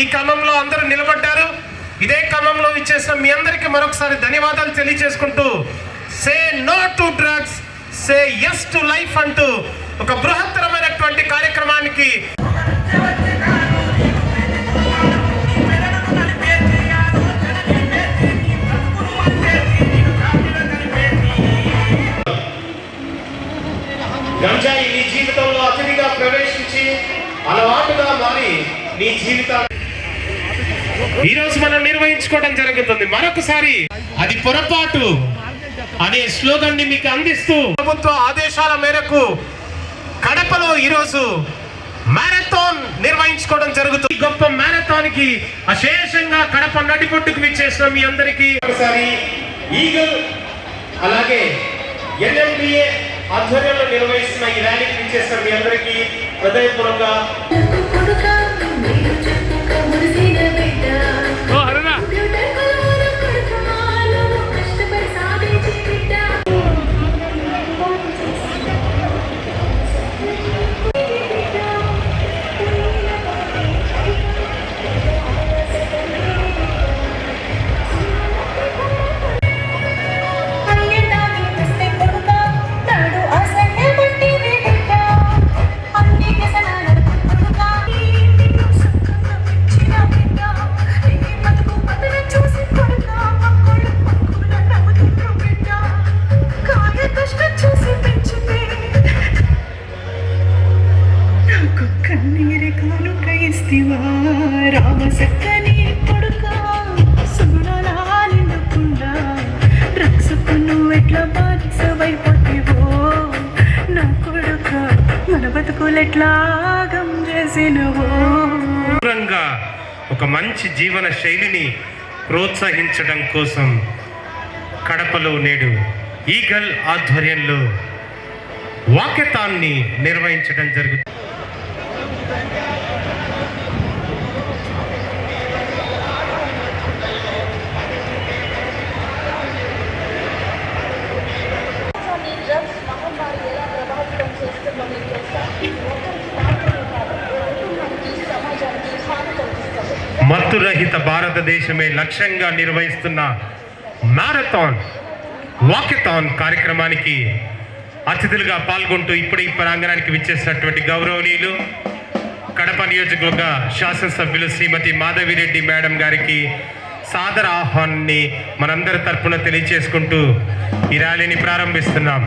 ఈ క్రమంలో అందరూ నిలబడ్డారు. ఇదే క్రమంలో ఇచ్చేసిన మీ అందరికీ మరొకసారి ధన్యవాదాలు తెలియజేసుకుంటూ say no to drugs say yes to life అంటూ ఒక బృహత్తరమైనటువంటి కార్యక్రమానికి గంజాయి నీ జీవితంలో అతిథిగా ప్రవేశించి అలవాటుగా మారి నీ జీవితాన్ని ఈ రోజు మనం నిర్వహించుకోవడం జరుగుతుంది. మరొకసారి అది పొరపాటు అనే స్లోగన్ని మీకు అందిస్తూ ప్రభుత్వ ఆదేశాల మేరకు కడపలో ఈరోజు మ్యారథాన్ నిర్వహించుకోవడం జరుగుతుంది. గొప్ప మ్యారథాన్కి అశేషంగా కడప నడిపొట్టుకు విచ్చేసిన మీ అందరికీ ఒకసారి ఈగల్ అలాగే ఎన్ఎండిఏ ఆధ్వర్యంలో నిర్వహిస్తున్న ఈ ర్యాలీకి విచ్చేసిన మీ అందరికీ హృదయపూర్వక బతుకులెట్లాగం చేసినవో. దూరంగా ఒక మంచి జీవన శైలిని ప్రోత్సహించడం కోసం కడపలో నేడు ఈగల్ ఆధ్వర్యంలో వాక్యతాన్ని నిర్వహించడం జరుగుతుంది ఈ డ్రగ్స్ మహమ్మారి ఎలా ప్రభావితం చేస్తుందో మీకు తెలుసా ఒకరికి మాత్రమే కాదు కుటుంబానికి సమాజానికి హాని కలిగిస్తుంది మత్తురహిత భారతదేశమే లక్ష్యంగా నిర్వహిస్తున్న మ్యారథాన్ వాకెథాన్ కార్యక్రమానికి అతిథులుగా పాల్గొంటూ ఇప్పుడే ఈ ప్రాంగణానికి విచ్చేసినటువంటి గౌరవనీయులు కడప నియోజకవర్గ శాసనసభ్యులు శ్రీమతి మాధవిరెడ్డి మేడం గారికి సాదర ఆహ్వాన్ని మనందరి తరపున తెలియచేసుకుంటూ ఈ ర్యాలీని ప్రారంభిస్తున్నాం.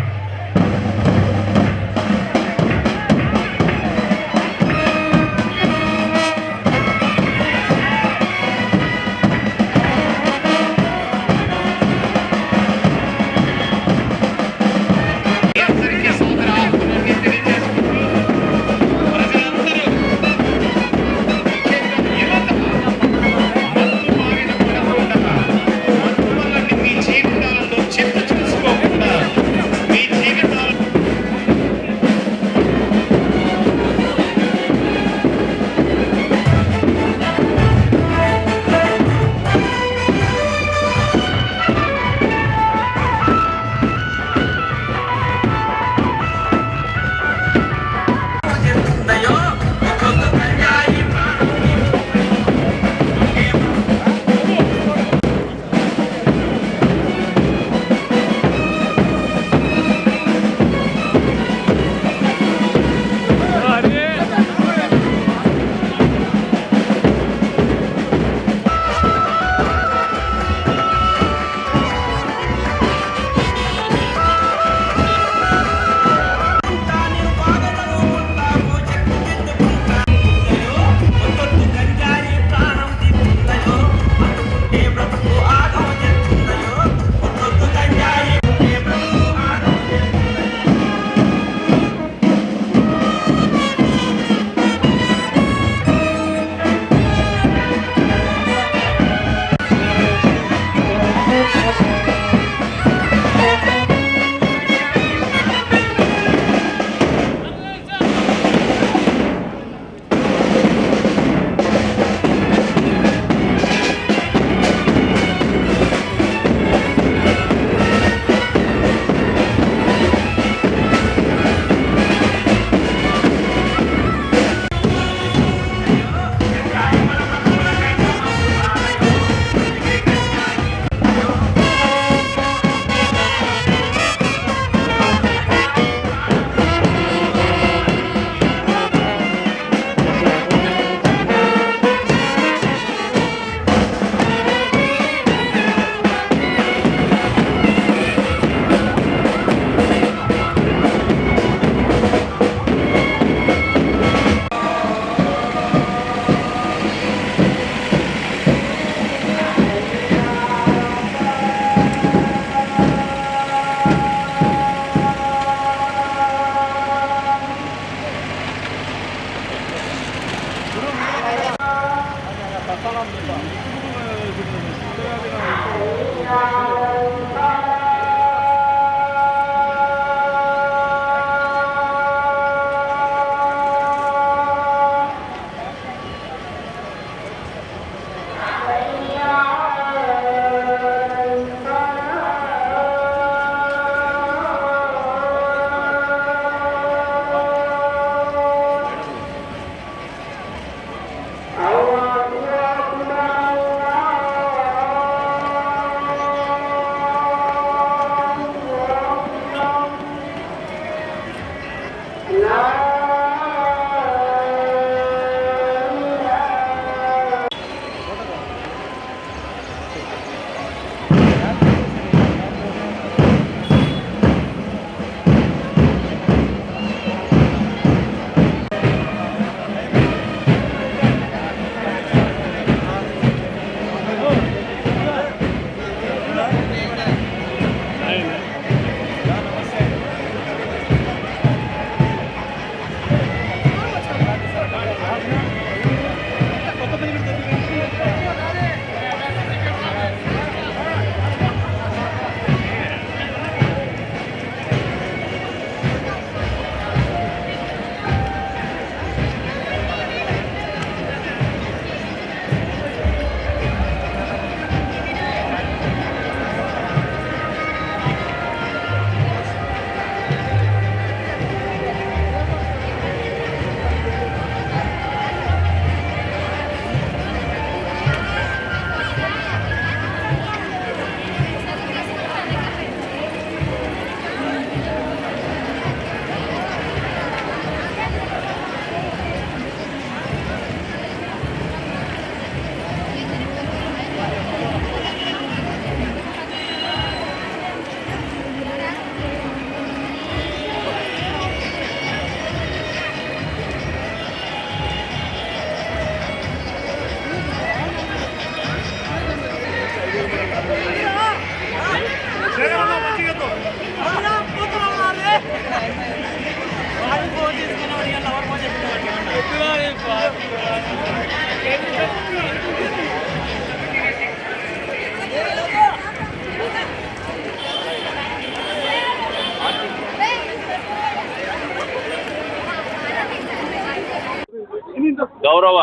గౌరవ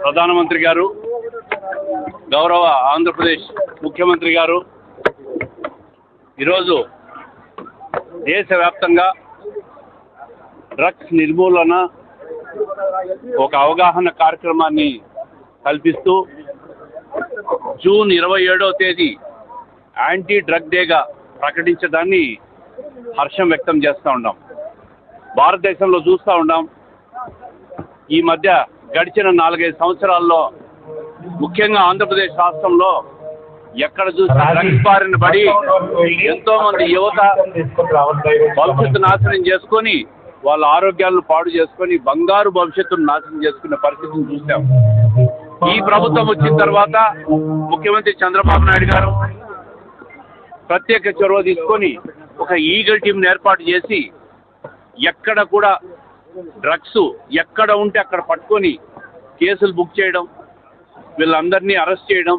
ప్రధానమంత్రి గారు గౌరవ ఆంధ్రప్రదేశ్ ముఖ్యమంత్రి గారు ఈరోజు దేశవ్యాప్తంగా డ్రగ్స్ నిర్మూలన ఒక అవగాహన కార్యక్రమాన్ని కల్పిస్తూ జూన్ ఇరవై ఏడవ తేదీ యాంటీ డ్రగ్ డేగా ప్రకటించడాన్ని హర్షం వ్యక్తం చేస్తూ ఉన్నాం. భారతదేశంలో చూస్తూ ఉన్నాం. ఈ మధ్య గడిచిన నాలుగైదు సంవత్సరాల్లో ముఖ్యంగా ఆంధ్రప్రదేశ్ రాష్ట్రంలో ఎక్కడ చూసినా డ్రగ్స్ బారిన పడి ఎంతో మంది యువత భవిష్యత్తు నాశనం చేసుకొని వాళ్ళ ఆరోగ్యాలను పాడు చేసుకొని బంగారు భవిష్యత్తును నాశనం చేసుకునే పరిస్థితిని చూసాం. ఈ ప్రభుత్వం వచ్చిన తర్వాత ముఖ్యమంత్రి చంద్రబాబు నాయుడు గారు ప్రత్యేక చొరవ తీసుకొని ఒక ఈగల్ టీంని ఏర్పాటు చేసి ఎక్కడ కూడా డ్రగ్స్ ఎక్కడ ఉంటే అక్కడ పట్టుకొని కేసులు బుక్ చేయడం వీళ్ళందరినీ అరెస్ట్ చేయడం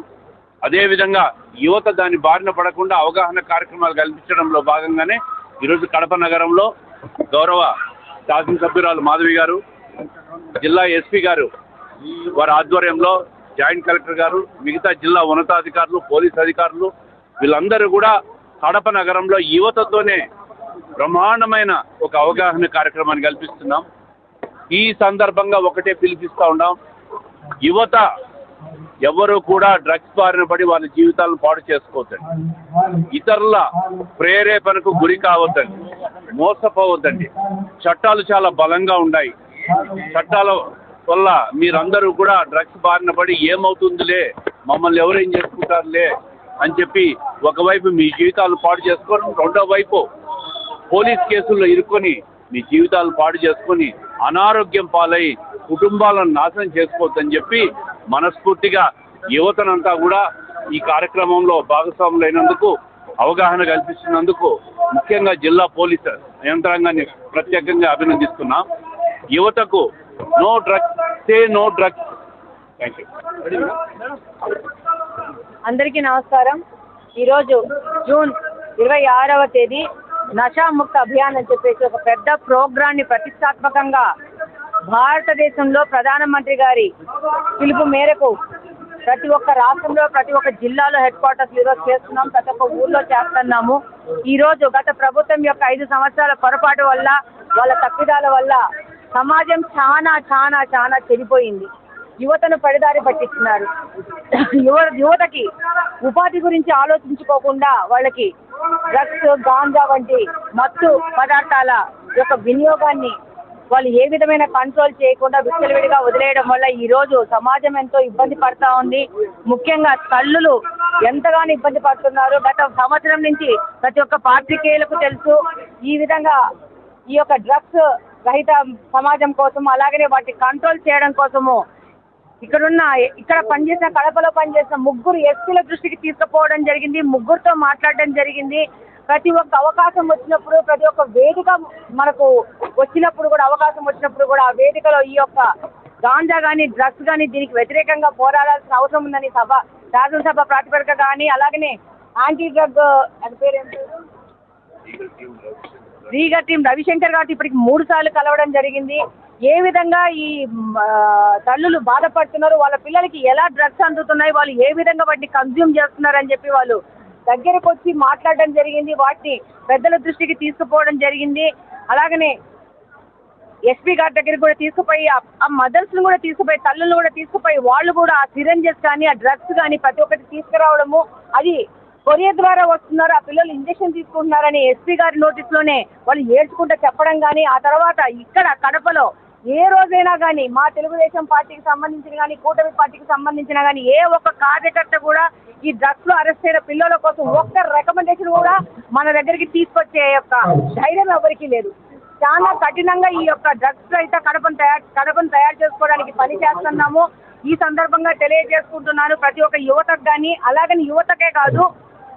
అదేవిధంగా యువత దాని బారిన పడకుండా అవగాహన కార్యక్రమాలు కల్పించడంలో భాగంగానే ఈరోజు కడప నగరంలో గౌరవ శాసనసభ్యురాలు మాధవి గారు జిల్లా ఎస్పీ గారు వారి ఆధ్వర్యంలో జాయింట్ కలెక్టర్ గారు మిగతా జిల్లా ఉన్నతాధికారులు పోలీస్ అధికారులు వీళ్ళందరూ కూడా కడప నగరంలో యువతతోనే బ్రహ్మాండమైన ఒక అవగాహన కార్యక్రమాన్ని కల్పిస్తున్నాం. ఈ సందర్భంగా ఒకటే పిలిపిస్తూ ఉన్నాం. యువత ఎవరు కూడా డ్రగ్స్ బారిన పడి వాళ్ళ జీవితాలను పాడు చేసుకోవద్దండి. ఇతరుల ప్రేరేపణకు గురి కావద్దండి. మోసపోవద్దండి. చట్టాలు చాలా బలంగా ఉన్నాయి. చట్టాల వల్ల మీరందరూ కూడా డ్రగ్స్ బారిన పడి ఏమవుతుందిలే మమ్మల్ని ఎవరేం చేసుకుంటారులే అని చెప్పి ఒకవైపు మీ జీవితాలు పాడు చేసుకోవడం రెండో వైపు పోలీస్ కేసుల్లో ఇరుక్కొని మీ జీవితాలు పాడు చేసుకొని అనారోగ్యం పాలై కుటుంబాలను నాశనం చేసుకోవద్దని చెప్పి మనస్ఫూర్తిగా యువతనంతా కూడా ఈ కార్యక్రమంలో భాగస్వాములైనందుకు అవగాహన కల్పిస్తున్నందుకు ముఖ్యంగా జిల్లా పోలీసు యంత్రాంగాన్ని ప్రత్యేకంగా అభినందిస్తున్నాం. యువతకు no drugs say no drugs. Thank you అందరికీ నమస్కారం. ఈరోజు జూన్ ఇరవై ఆరవ తేదీ నషాముక్త అభియాన్ అని చెప్పేసి ఒక పెద్ద ప్రోగ్రాన్ని ప్రతిష్టాత్మకంగా భారతదేశంలో ప్రధానమంత్రి గారి పిలుపు మేరకు ప్రతి ఒక్క రాష్ట్రంలో ప్రతి ఒక్క జిల్లాలో హెడ్ క్వార్టర్స్ ఈరోజు చేస్తున్నాం. ప్రతి ఒక్క ఊర్లో చేస్తున్నాము. ఈ రోజు గత ప్రభుత్వం యొక్క ఐదు సంవత్సరాల పొరపాటు వల్ల వాళ్ళ తప్పిదాల వల్ల సమాజం చాలా చాలా చాలా చెడిపోయింది. యువతను పడిదారి పట్టిస్తున్నారు. యువ యువతకి ఉపాధి గురించి ఆలోచించుకోకుండా వాళ్ళకి డ్రగ్స్ గాంజా వంటి మత్తు పదార్థాల యొక్క వినియోగాన్ని వాళ్ళు ఏ విధమైన కంట్రోల్ చేయకుండా విచ్చలవిడిగా వదిలేయడం వల్ల ఈ రోజు సమాజం ఎంతో ఇబ్బంది పడతా ఉంది. ముఖ్యంగా తల్లులు ఎంతగానో ఇబ్బంది పడుతున్నారు. గత సంవత్సరం నుంచి ప్రతి ఒక్క పాత్రికేయులకు తెలుసు ఈ విధంగా ఈ యొక్క డ్రగ్స్ రహిత సమాజం కోసం అలాగనే వాటి కంట్రోల్ చేయడం కోసము ఇక్కడున్న ఇక్కడ పనిచేసిన కడపలో పనిచేసిన ముగ్గురు ఎస్సీల దృష్టికి తీసుకుపోవడం జరిగింది ముగ్గురుతో మాట్లాడడం జరిగింది. ప్రతి ఒక్క అవకాశం వచ్చినప్పుడు ప్రతి ఒక్క వేదిక మనకు వచ్చినప్పుడు కూడా అవకాశం వచ్చినప్పుడు కూడా ఆ వేదికలో ఈ యొక్క గాంజా కానీ డ్రగ్స్ కానీ దీనికి వ్యతిరేకంగా పోరాడాల్సిన అవసరం ఉందని సభ శాసనసభ ప్రాతిపదిక కానీ అలాగనే యాంటీ డ్రగ్ అది పేరు ఏం టీం రవిశంకర్ గారితో ఇప్పటికి మూడు సార్లు కలవడం జరిగింది. ఏ విధంగా ఈ తల్లులు బాధపడుతున్నారు? వాళ్ళ పిల్లలకి ఎలా డ్రగ్స్ అందుతున్నాయి? వాళ్ళు ఏ విధంగా వాటిని కన్జ్యూమ్ చేస్తున్నారు అని చెప్పి వాళ్ళు దగ్గరకు వచ్చి మాట్లాడడం జరిగింది. వాటిని పెద్దల దృష్టికి తీసుకుపోవడం జరిగింది. అలాగనే ఎస్పీ గారి దగ్గరికి కూడా తీసుకుపోయి ఆ- ఆ మదర్స్ను కూడా తీసుకుపోయి తల్లులను కూడా తీసుకుపోయి వాళ్ళు కూడా ఆ సిరంజెస్ కానీ ఆ డ్రగ్స్ కానీ ప్రతి ఒక్కటి తీసుకురావడము అది కొరియర్ ద్వారా వస్తున్నారు. ఆ పిల్లలు ఇంజక్షన్ తీసుకుంటున్నారని ఎస్పీ గారి నోటీస్లోనే వాళ్ళు ఏడ్చుకుంటూ చెప్పడం కానీ ఆ తర్వాత ఇక్కడ కడపలో ఏ రోజైనా కానీ మా తెలుగుదేశం పార్టీకి సంబంధించిన కానీ కూటమి పార్టీకి సంబంధించిన కానీ ఏ ఒక్క కార్యకర్త కూడా ఈ డ్రగ్స్లో అరెస్ట్ అయిన పిల్లల కోసం ఒక్క రికమెండేషన్ కూడా మన దగ్గరికి తీసుకొచ్చే యొక్క ధైర్యం ఎవరికీ లేదు. చాలా కఠినంగా ఈ యొక్క డ్రగ్స్ అయితే కడపను తయారు కడపను తయారు చేసుకోవడానికి పని చేస్తున్నాము. ఈ సందర్భంగా తెలియజేసుకుంటున్నాను. ప్రతి ఒక్క యువతకు కానీ అలాగని యువతకే కాదు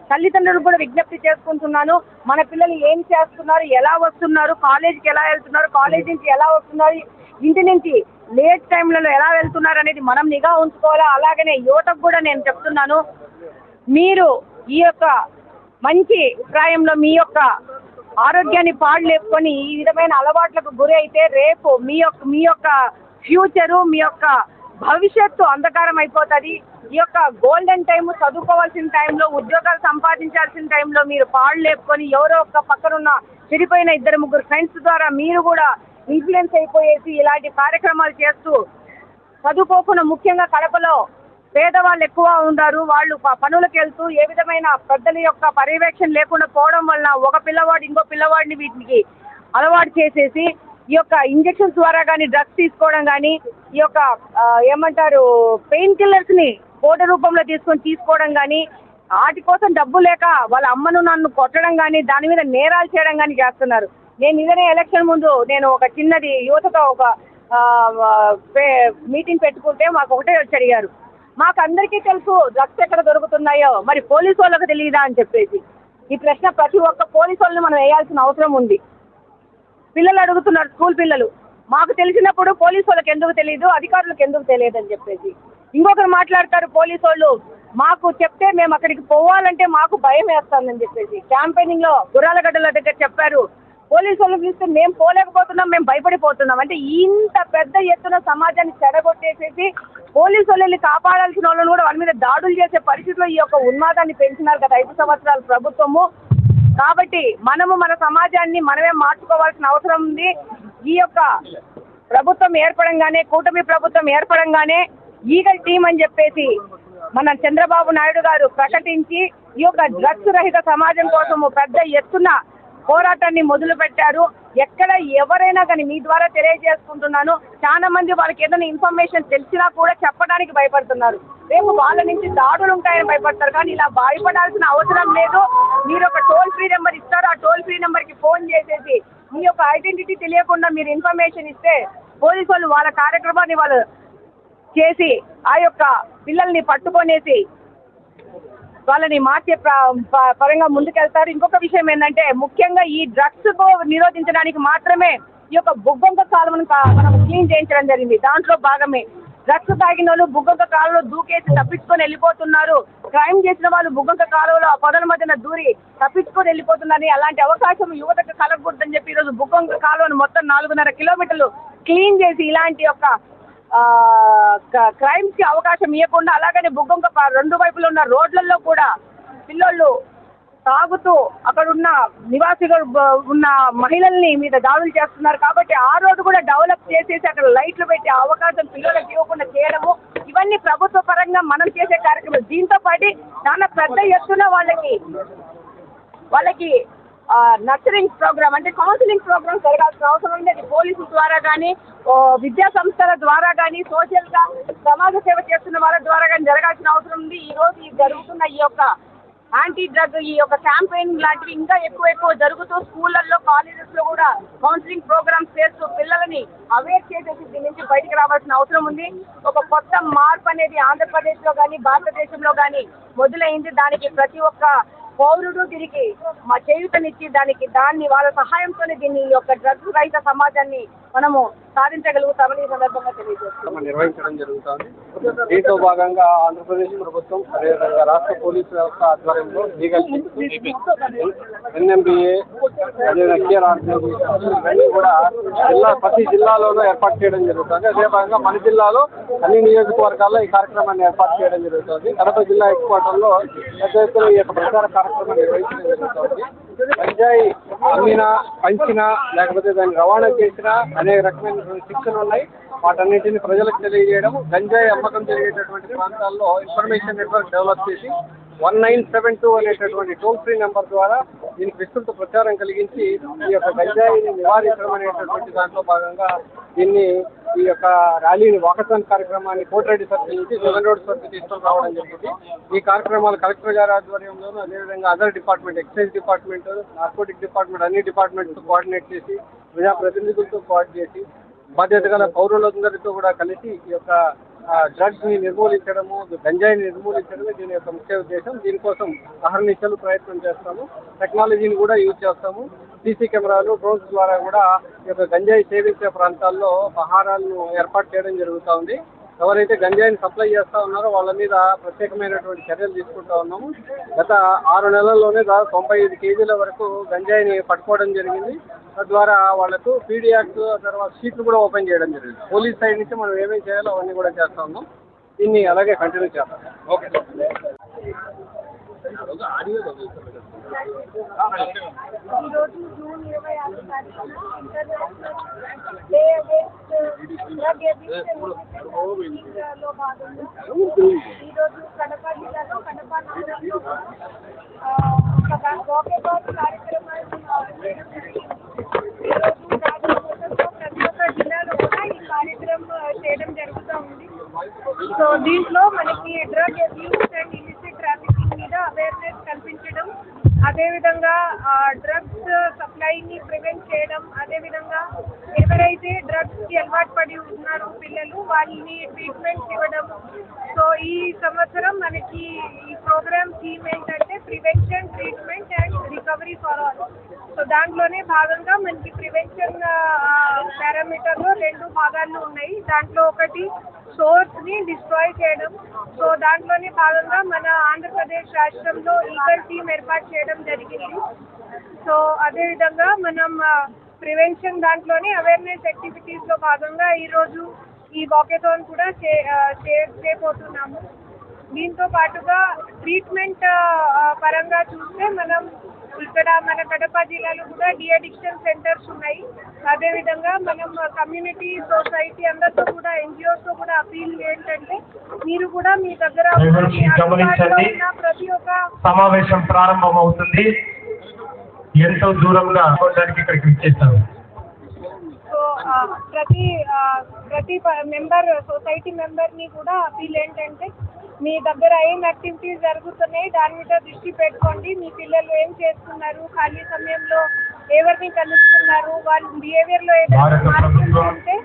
తల్లిదండ్రులు కూడా విజ్ఞప్తి చేసుకుంటున్నాను. మన పిల్లలు ఏం చేస్తున్నారు ఎలా వస్తున్నారు కాలేజీకి ఎలా వెళ్తున్నారు కాలేజ్ నుంచి ఎలా వస్తున్నారు ఇంటి నుంచి లేట్ టైంలలో ఎలా వెళ్తున్నారు అనేది మనం నిఘా ఉంచుకోవాలా? అలాగనే యువతకు కూడా నేను చెప్తున్నాను. మీరు ఈ యొక్క మంచి ప్రాయంలో మీ యొక్క ఆరోగ్యాన్ని పాడులేపుకొని ఈ విధమైన అలవాట్లకు గురి అయితే రేపు మీ యొక్క మీ యొక్క ఫ్యూచరు మీ యొక్క భవిష్యత్తు అంధకారం అయిపోతుంది. ఈ యొక్క గోల్డెన్ టైం చదువుకోవాల్సిన టైంలో ఉద్యోగాలు సంపాదించాల్సిన టైంలో మీరు పాడు లేపుకొని ఎవరో ఒక పక్కనున్న చెడిపోయిన ఇద్దరు ముగ్గురు ఫ్రెండ్స్ ద్వారా మీరు కూడా ఇన్ఫ్లుయెన్స్ అయిపోయేసి ఇలాంటి కార్యక్రమాలు చేస్తూ చదువుకోకుండా ముఖ్యంగా కడపలో పేదవాళ్ళు ఎక్కువ ఉన్నారు. వాళ్ళు ప- పనులకు వెళ్తూ ఏ విధమైన పెద్దల యొక్క పర్యవేక్షణ లేకుండా పోవడం వలన ఒక పిల్లవాడు ఇంకో పిల్లవాడిని వీటికి అలవాటు చేసేసి ఈ యొక్క ఇంజెక్షన్స్ ద్వారా కానీ డ్రగ్స్ తీసుకోవడం కానీ ఈ యొక్క ఏమంటారు పెయిన్ కిల్లర్స్ని కోట రూపంలో తీసుకొని తీసుకోవడం కానీ వాటి కోసం డబ్బు లేక వాళ్ళ అమ్మను నన్ను కొట్టడం కానీ దాని మీద నేరాలు చేయడం కానీ చేస్తున్నారు. నేను ఇదనే ఎలక్షన్ ముందు నేను ఒక చిన్నది యువతతో ఒక పే- మీటింగ్ పెట్టుకుంటే మాకు ఒకటే వచ్చి అడిగారు మాకు అందరికీ తెలుసు డ్రగ్స్ ఎక్కడ దొరుకుతున్నాయో మరి పోలీసు వాళ్ళకి తెలియదా అని చెప్పేసి. ఈ ప్రశ్న ప్రతి ఒక్క పోలీసు వాళ్ళని మనం వేయాల్సిన అవసరం ఉంది. పిల్లలు అడుగుతున్నారు స్కూల్ పిల్లలు. మాకు తెలిసినప్పుడు పోలీసు వాళ్ళకి ఎందుకు తెలియదు అధికారులకు ఎందుకు తెలియదు అని చెప్పేసి. ఇంకొకరు మాట్లాడతారు పోలీసు వాళ్ళు. మాకు చెప్తే మేము అక్కడికి పోవాలంటే మాకు భయం వేస్తుందని చెప్పేసి క్యాంపెయినింగ్లో గుర్రాలగడ్డల దగ్గర చెప్పారు. పోలీసు వాళ్ళు చూస్తే మేము పోలేకపోతున్నాం మేము భయపడిపోతున్నాం. అంటే ఇంత పెద్ద ఎత్తున సమాజాన్ని చెడగొట్టేసేసి పోలీసు వాళ్ళని కాపాడాల్సిన వాళ్ళని కూడా వాళ్ళ మీద దాడులు చేసే పరిస్థితిలో ఈ యొక్క ఉన్మాదాన్ని పెంచినారు గత ఐదు సంవత్సరాల ప్రభుత్వము. కాబట్టి మనము మన సమాజాన్ని మనమే మార్చుకోవాల్సిన అవసరం ఉంది. ఈ యొక్క ప్రభుత్వం ఏర్పడంగానే కూటమి ప్రభుత్వం ఏర్పడంగానే ఈగల్ టీం అని చెప్పేసి మన చంద్రబాబు నాయుడు గారు ప్రకటించి ఈ యొక్క డ్రగ్స్ రహిత సమాజం కోసము పెద్ద ఎత్తున పోరాటాన్ని మొదలు పెట్టారు ఎక్కడ ఎవరైనా కానీ మీ ద్వారా తెలియజేసుకుంటున్నాను. చాలా మంది వాళ్ళకి ఏదైనా ఇన్ఫర్మేషన్ తెలిసినా కూడా చెప్పడానికి భయపడుతున్నారు. రేపు వాళ్ళ నుంచి దాడులు ఉంటాయని భయపడతారు. కానీ ఇలా భయపడాల్సిన అవసరం లేదు. మీరు ఒక టోల్ ఫ్రీ నెంబర్ ఇస్తారు. ఆ టోల్ ఫ్రీ నెంబర్కి ఫోన్ చేసేసి మీ యొక్క ఐడెంటిటీ తెలియకుండా మీరు ఇన్ఫర్మేషన్ ఇస్తే పోలీసు వాళ్ళు వాళ్ళ కార్యక్రమాన్ని వాళ్ళు చేసి ఆ యొక్క పిల్లల్ని పట్టుకొనేసి వాళ్ళని మార్చే ప- పరంగా ముందుకెళ్తారు. ఇంకొక విషయం ఏంటంటే ముఖ్యంగా ఈ డ్రగ్స్ నిరోధించడానికి మాత్రమే ఈ యొక్క బుగ్గొంక కాలువను మనం క్లీన్ చేయించడం జరిగింది. దాంట్లో భాగమే డ్రగ్స్ తాగిన వాళ్ళు బుగ్గొక్క కాలువలో దూకేసి తప్పించుకొని వెళ్ళిపోతున్నారు. క్రైమ్ చేసిన వాళ్ళు బుగ్గొంక కాలువలో పొదల మధ్యన దూరి తప్పించుకొని వెళ్ళిపోతున్నారని అలాంటి అవకాశం యువతకు కలగకూడదని చెప్పి ఈరోజు బుగ్గొక్క కాలువను మొత్తం నాలుగున్నర కిలోమీటర్లు క్లీన్ చేసి ఇలాంటి యొక్క క్రైమ్స్కి అవకాశం ఇవ్వకుండా అలాగనే బుగ్గంక రెండు వైపులు ఉన్న రోడ్లలో కూడా పిల్లోళ్ళు తాగుతూ అక్కడ ఉన్న నివాసిగా ఉన్న మహిళల్ని మీద దాడులు చేస్తున్నారు కాబట్టి ఆ రోడ్డు కూడా డెవలప్ చేసేసి అక్కడ లైట్లు పెట్టే అవకాశం పిల్లలకు ఇవ్వకుండా చేయడము. ఇవన్నీ ప్రభుత్వ పరంగా మనం చేసే కార్యక్రమం. దీంతో పాటు చాలా పెద్ద ఎత్తున వాళ్ళకి వాళ్ళకి నర్సరింగ్ ప్రోగ్రామ్ అంటే కౌన్సిలింగ్ ప్రోగ్రామ్ జరగాల్సిన అవసరం ఉంది. అది పోలీసుల ద్వారా కానీ విద్యా సంస్థల ద్వారా కానీ సోషల్గా సమాజ సేవ చేస్తున్న వాళ్ళ ద్వారా కానీ జరగాల్సిన అవసరం ఉంది. ఈ రోజు ఈ జరుగుతున్న ఈ యొక్క యాంటీ డ్రగ్ ఈ యొక్క క్యాంపెయిన్ లాంటివి ఇంకా ఎక్కువ ఎక్కువ జరుగుతూ స్కూళ్ళల్లో కాలేజెస్లో కూడా కౌన్సిలింగ్ ప్రోగ్రామ్స్ చేస్తూ పిల్లలని అవేర్ చేసేసి దీని నుంచి బయటకు రావాల్సిన అవసరం ఉంది. ఒక కొత్త మార్పు అనేది ఆంధ్రప్రదేశ్లో కానీ భారతదేశంలో కానీ మొదలైంది. దానికి ప్రతి ఒక్క పౌరుడు తిరిగి మా చేయూతనిచ్చి దానికి దాన్ని వాళ్ళ సహాయంతోనే దీన్ని ఈ యొక్క డ్రగ్స్ రహిత సమాజాన్ని మనము సాధించగలుగుతామని ఈ సందర్భంగా తెలియజేస్తున్నాం. నిర్వహించడం జరుగుతుంది. దీంతో భాగంగా ఆంధ్రప్రదేశ్ ప్రభుత్వం అదేవిధంగా రాష్ట్ర పోలీసు వ్యవస్థ ఆధ్వర్యంలో లీగల్ ఎన్ఎంబిఏ అదేవిధంగా కేర్ ఆర్గనైజేషన్ ఇవన్నీ కూడా జిల్లా ప్రతి జిల్లాలోనూ ఏర్పాటు చేయడం జరుగుతుంది. అదే భాగంగా మన జిల్లాలో అన్ని నియోజకవర్గాల్లో ఈ కార్యక్రమాన్ని ఏర్పాటు చేయడం జరుగుతుంది. కడప జిల్లా హెడ్ క్వార్టర్లో పెద్ద ఎత్తున ఈ యొక్క ప్రచార కార్యక్రమం నిర్వహించడం జరుగుతుంది. గంజాయి అమ్మినా పంచినా లేకపోతే దాన్ని రవాణా చేసినా అనేక రకమైన శిక్షలు ఉన్నాయి. వాటన్నిటిని ప్రజలకు తెలియజేయడం గంజాయి అమ్మకం జరిగేటటువంటి ప్రాంతాల్లో ఇన్ఫర్మేషన్ నెట్వర్క్ డెవలప్ చేసి వన్ నైన్ సెవెన్ టూ అనేటటువంటి టోల్ ఫ్రీ నెంబర్ ద్వారా దీనికి విస్తృత ప్రచారం కలిగించి ఈ యొక్క గంజాయిని నివారించడం అనేటటువంటి దాంట్లో భాగంగా దీన్ని ఈ యొక్క ర్యాలీని వాకథాన్ కార్యక్రమాన్ని కోటిరెడ్డి సర్కిల్ నుంచి సెవెన్ రోడ్ సర్కిల్ తీసుకొని రావడం జరిగింది. ఈ కార్యక్రమాలు కలెక్టర్ గారి ఆధ్వర్యంలోనూ అదేవిధంగా other department excise department narcotic department అన్ని డిపార్ట్మెంట్స్ కోఆర్డినేట్ చేసి ప్రజాప్రతినిధులతో కోఆర్డినేట్ చేసి బాధ్యత గల పౌరులందరితో కూడా కలిసి ఈ యొక్క డ్రగ్స్ని నిర్మూలించడము గంజాయిని నిర్మూలించడమే దీని యొక్క ముఖ్య ఉద్దేశం. దీనికోసం అహర్నిశలు ప్రయత్నం చేస్తాము. టెక్నాలజీని కూడా యూజ్ చేస్తాము. సీసీ కెమెరాలు డ్రోన్స్ ద్వారా కూడా ఈ యొక్క గంజాయి సేవించే ప్రాంతాల్లో ఆహారాలను ఏర్పాటు చేయడం జరుగుతూ ఉంది. ఎవరైతే గంజాయిని సప్లై చేస్తా ఉన్నారో వాళ్ళ మీద ప్రత్యేకమైనటువంటి చర్యలు తీసుకుంటా ఉన్నాము. గత ఆరు నెలల్లోనే దాదాపు తొంభై ఐదు కేజీల వరకు గంజాయిని పట్టుకోవడం జరిగింది. తద్వారా వాళ్ళకు పీడీ యాక్ట్ తర్వాత షీట్లు కూడా ఓపెన్ చేయడం జరిగింది. పోలీస్ సైడ్ నుంచి మనం ఏమేమి చేయాలో అవన్నీ కూడా చేస్తా ఉన్నాం. దీన్ని అలాగే కంటిన్యూ చేస్తాం ఓకే. ఈరోజు జూన్ ఇరవై ఆరు తారీఖున ఇంటర్నేషనల్ డే అగేన్స్ట్ డ్రగ్ లో భాగంగా ఈరోజు కడప జిల్లాలో కడప నగరంలో దాంట్లోనే భాగంగా మనకి ప్రివెన్షన్ పారామీటర్లో రెండు భాగాలు ఉన్నాయి. దాంట్లో ఒకటి సోర్స్ని డిస్ట్రాయ్ చేయడం. సో దాంట్లోనే భాగంగా మన ఆంధ్రప్రదేశ్ రాష్ట్రంలో ఈగల్ టీమ్ ఏర్పాటు చేయడం జరిగింది. సో అదేవిధంగా మనం ప్రివెన్షన్ దాంట్లోనే అవేర్నెస్ యాక్టివిటీస్లో భాగంగా ఈరోజు ఈ వాకేథాన్ కూడా చే చే- చేయబోతున్నాము. దీంతో పాటుగా ట్రీట్మెంట్ పరంగా చూస్తే మనం ఇక్కడ మన కడప జిల్లాలో కూడా డి అడిక్షన్ సెంటర్స్ ఉన్నాయి. అదేవిధంగా మనం కమ్యూనిటీ సొసైటీ అందరితో కూడా ఎన్జిఓస్తో కూడా అపీల్ ఏంటంటే మీరు కూడా మీ దగ్గర ప్రతి ఒక్క సమావేశం ప్రారంభమవుతుంది. ఎంతో దూరంగా ఇక్కడికి వచ్చేసాము ప్రతి ప్రతి మెంబర్ సొసైటీ మెంబర్ని కూడా అపీల్ ఏంటంటే మీ దగ్గర ఏం యాక్టివిటీస్ జరుగుతున్నాయి? దాని మీద దృష్టి పెట్టుకోండి. మీ పిల్లలు ఏం చేస్తున్నారు? ఖాళీ సమయంలో ఎవరిని కలుస్తున్నారు? వాళ్ళ బిహేవియర్లో ఏదైనా మార్పులు ఉంటే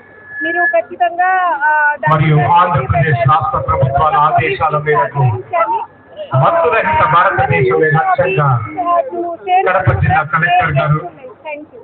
మీరు ఖచ్చితంగా ఆ, దాని మరియు మీద దృష్టి ఆంధ్రప్రదేశ్ పెట్టాలి. రాష్ట్ర ప్రభుత్వాల ఆదేశాల మేరకు గ్రహించాలి. మత్తురహిత భారతదేశమే లక్ష్యంగా కడప జిల్లా కలెక్టర్ గారు థ్యాంక్ యూ